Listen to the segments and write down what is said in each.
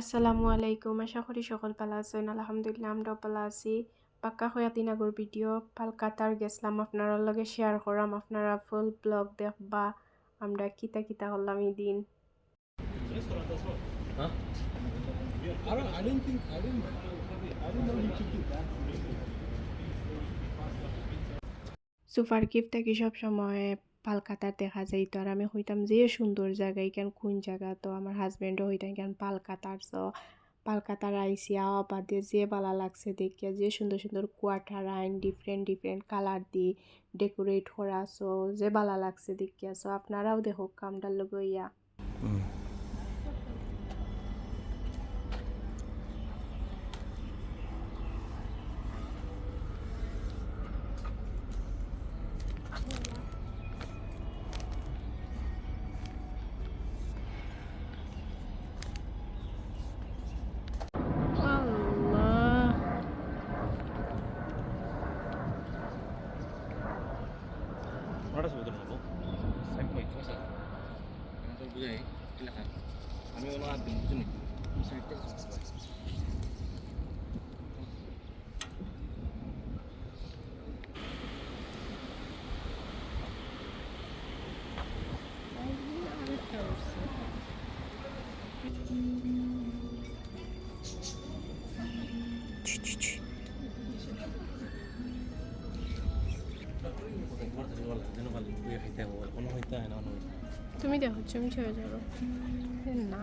আসসালামু আলাইকুম আশা করি সকল ভালো আছেন। আলহামদুলিল্লাহ, আমরাও ভালো আছি। পাক্কা হয়ে তিন আগর ভিডিও পালকাতার গেছিলাম। আপনারা লগে শেয়ার করাম আপনারা ফুল ব্লগ দেখবা। আমরা কিতা কিতা করলাম এই দিন. সুপার গিফট থেকে সব সময় পালকাতার দেখা যায় তো আর আমি হইতাম যে সুন্দর জায়গা এখান কোন জায়গা? তো আমার হাজব্যান্ডও হইতাম এখান পালকাতার। তো পালকাতার আইসি, আওয়া বাদে যে বালা লাগছে দেখিয়া যে সুন্দর সুন্দর কোয়ার্টার আইন ডিফারেন্ট ডিফারেন্ট কালার দিয়ে ডেকোরেট করা। সো যে বালা লাগছে দেখিয়া। সো আপনারাও দেখো, কামটার লগে ইয়া। 알아서 왜 그러는 거? 샘플이 좋아서 난 무대 일락한 아니 오나 등 무슨 느낌? 이슬 때가 좋았어 Ch-ch-ch. সাইডটা কোনো হইতে হয় না তুমি দেখো তুমি ছেড়ে যাব। না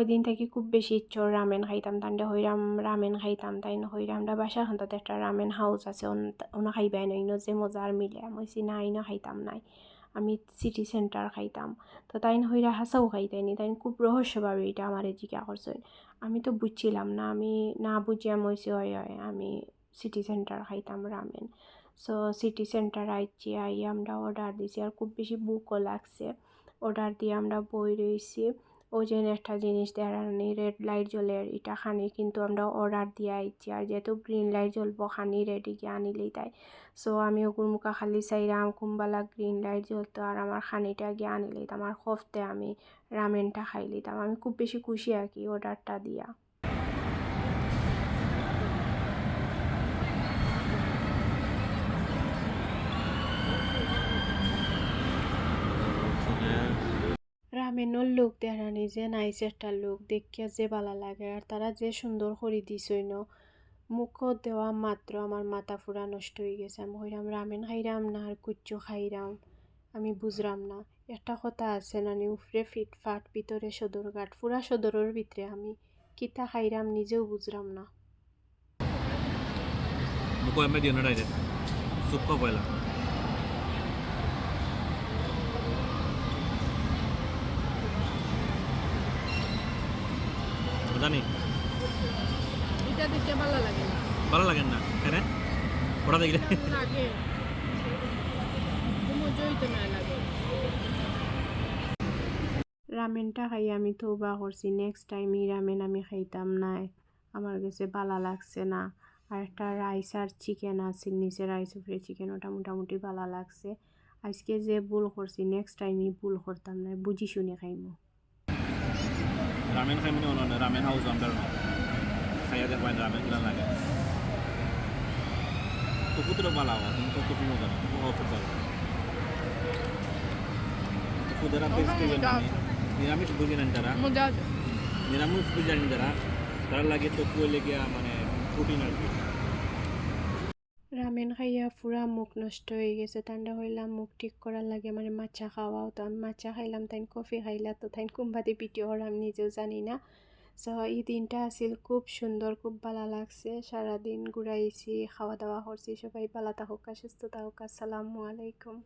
কয়দিন থেকে খুব বেশি ইচ্ছর রামেন খাইতাম তান্ডে হইরাম রামেন খাইতাম, তাই না হইরাম। আমরা বাসার খান্তাতে একটা রামেন হাউস আছে, ওনা খাইবাই নাই ন যে মজার মিলে। আমি না আইনো খাইতাম নাই। আমি সিটি সেন্টার খাইতাম। তো তাই হইরা হাসাও খাইতাইনি তাই খুব রহস্যভাবে এটা আমার জিজ্ঞা করছেন আমি তো বুঝছিলাম না, আমি না বুঝিয়া মইছি হয় হয়, আমি সিটি সেন্টার খাইতাম রামেন সো সিটি সেন্টার আইছি আই আমরা অর্ডার দিছি, আর খুব বেশি বুকও লাগছে। অর্ডার দিয়ে আমরা বই রয়েছি যে একটা জিনিস দেখানি রেড লাইট জ্বলে এটা খানি, কিন্তু আমরা অর্ডার দিয়া আইছি। আর যেহেতু গ্রিন লাইট জ্বলবো, খানি রেডি গিয়ে আনিলেই তাই। সো আমি ওগুর মুখা খালি চাইরাম কুম্বালা গ্রিন লাইট জ্বলতো আর আমার খানিটা গিয়ে আনিলেই আমার খফতে আমি রামেনটা খাইলি তাম। আমি খুব বেশি খুশি আর কি অর্ডারটা দিয়া। রামেনের লোক দেখানি যে নাইস একটা লোক, দেখিয়া যে ভালো লাগে। আর তারা যে সুন্দর করে দিছই ন মুখত দেওয়া মাত্র আমার মাথা ফুরা নষ্ট হয়ে গেছে। আমি হইরাম রামেন খাইরাম না, আর কুচ্চু খাইরাম? আমি বুঝরাম না। একটা কথা আছে নানি উফরে ফিটফাট ভিতরে সদরঘাট ফুরা সদরের ভিতরে আমি। কিতা খাইরাম, নিজেও বুঝরাম না। Muko emme tiedä näitä. Sukko vielä. জানি। এটা দেখতে ভালো লাগে না। ভালো লাগেন না? কেন? ওটা দেখলে লাগে। তো রামেনটা খাই আমি তৌবা করছি। নেক্সট টাইম এই রামেন আমি খাইতাম না আমার কাছে ভালো লাগছে না। আর একটা রাইস আর চিকেন আছে নিচে রাইস উপরে চিকেন ওটা মোটামুটি ভালো লাগছে। আজকে যে ভুল করছি নেক্সট টাইম এই ভুল করতাম না। বুঝি শুনে খাইমু। রামেন খাই মানে অন্য রামেন হাউস আমরা খাইয়া দেখবেন রামেন কিনা লাগে তো পুত্র বালা হওয়া তুমি কত কোনো জানো ভালো কুতুরা ভেজিটেরিয়ান নিরামিষ ভোজেন যারা নিরামিষ ভোজেন যারা তারা লাগে তো ফুয়ে লেগে মানে প্রোটিন আর কি রামেন খাইয়া পুরা মুখ নষ্ট হয়ে গেছে। ঠান্ডা হইলাম মুখ ঠিক করার লাগে মানে মাছা খাওয়াও তো আমি মাছা খাইলাম তাই কফি খাইলা তো তাই কুম্বাতে পিটি হর আমি নিজেও জানি না। সো এই দিনটা আছিল খুব সুন্দর খুব ভালো লাগছে। সারাদিন ঘুরাইছি খাওয়া দাওয়া করছি সবাই ভালো থাকুক, সুস্থ থাকুক। আসসালামু আলাইকুম।